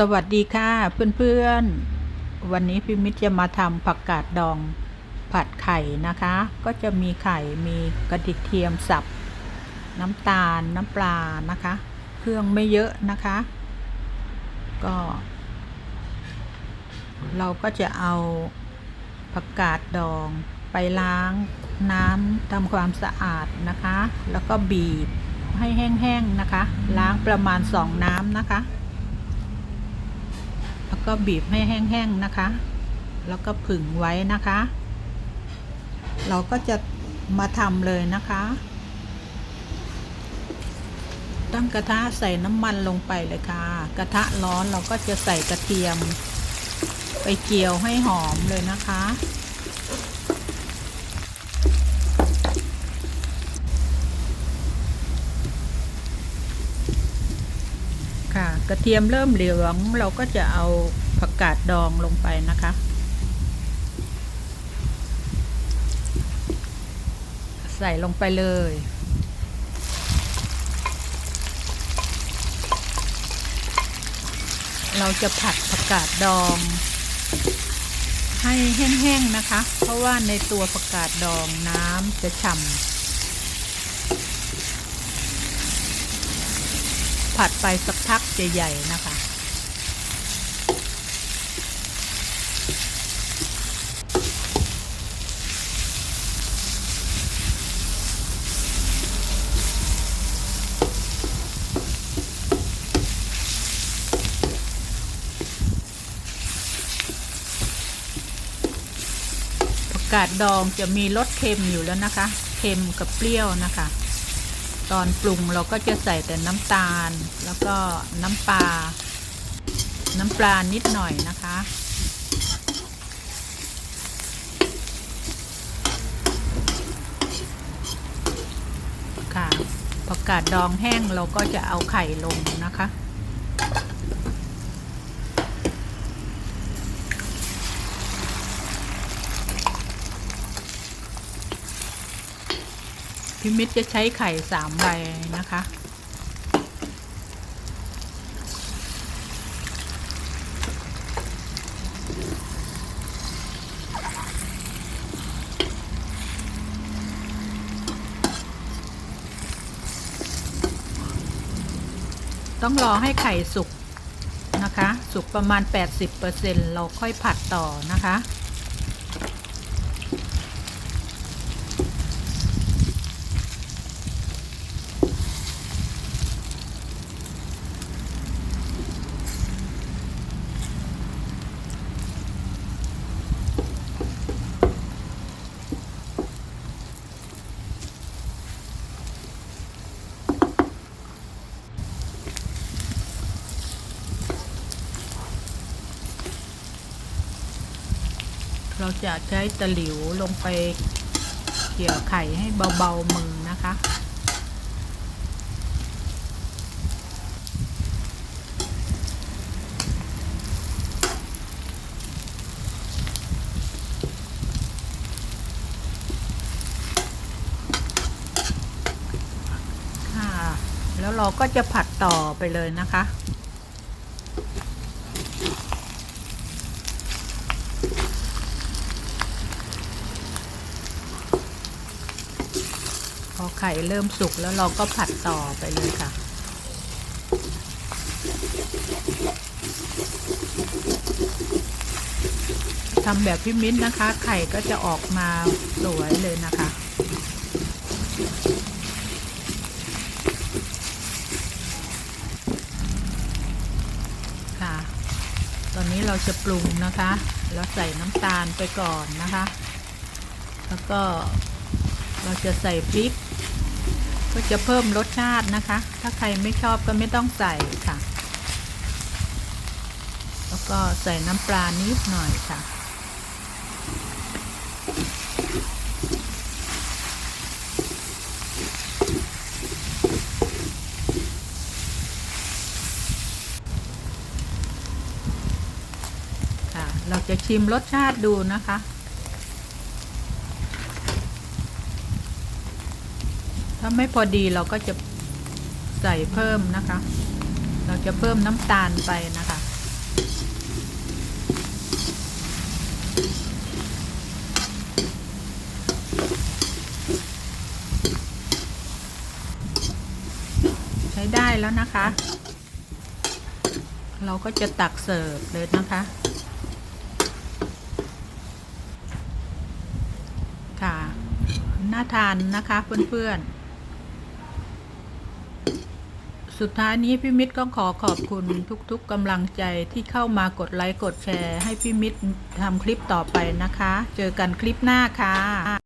สวัสดีค่ะเพื่อนๆ วันนี้พี่มิตรจะมาทำผักกาดดองผัดไข่นะคะ ก็จะมีไข่มีกระดิกเทียมสับ น้ำตาลน้ำปลานะคะ เครื่องไม่เยอะนะคะ ก็ เราก็จะเอาผักกาดดองไปล้างน้ำทำความสะอาดนะคะ แล้วก็บีบให้แห้งๆนะคะ ล้างประมาณสองน้ำนะคะ แล้วก็บีบให้แห้งๆนะคะ แล้วก็ผึ่งไว้นะคะ เราก็จะมาทำเลยนะคะตั้งกระทะใส่น้ำมันลงไปเลยค่ะ กระทะร้อนเราก็จะใส่กระเทียม ไปเจียวให้หอมเลยนะคะ กระเทียมเริ่มเหลืองเราก็จะเอาผักกาดดองลงไปนะคะ ใส่ลงไปเลย เราจะผัดผักกาดดอง ให้แห้งๆนะคะ เพราะว่าในตัวผักกาดดองน้ำจะฉ่ำ ผัดไปสักพักใหญ่ๆนะคะ ผักกาดดองจะมีรสเค็มอยู่แล้วนะคะ เค็มกับเปรี้ยวนะคะ ตอนปรุงเราก็จะใส่แต่น้ำตาล แล้วก็น้ำปลา น้ำปลานิดหน่อยนะคะ ค่ะผักกาดดองแห้งเราก็จะเอาไข่ลงนะคะ พิมิตรจะใช้ไข่สามใบนะคะ ต้องรอให้ไข่สุกนะคะ สุกประมาณ 80%เราค่อยผัดต่อนะคะ เราจะใช้ตะหลิวลงไปเกี่ยวไข่ให้เบาๆมือนะคะค่ะแล้วเราก็จะผัดต่อไปเลยนะคะ พอไข่เริ่มสุกแล้วเราก็ผัดต่อไปเลยค่ะ ทำแบบพี่มิ้นนะคะ ไข่ก็จะออกมาสวยเลยนะคะค่ะตอนนี้เราจะปรุงนะคะ แล้วใส่น้ำตาลไปก่อนนะคะ แล้วก็ เราจะใส่พริก ก็จะเพิ่มรสชาตินะคะ ถ้าใครไม่ชอบก็ไม่ต้องใส่ค่ะ แล้วก็ใส่น้ำปลานิดหน่อยค่ะ ค่ะ เราจะชิมรสชาติดูนะคะ ถ้าไม่พอดีเราก็จะใส่เพิ่มนะคะ เราจะเพิ่มน้ำตาลไปนะคะใช้ได้แล้วนะคะ เราก็จะตักเสิร์ฟเลยนะคะค่ะน่าทานนะคะเพื่อนๆ สุดท้ายนี้พี่มิตรก็ขอขอบคุณทุกๆกำลังใจที่เข้ามากดไลค์กดแชร์ ให้พี่มิตรทำคลิปต่อไปนะคะ เจอกันคลิปหน้าค่ะ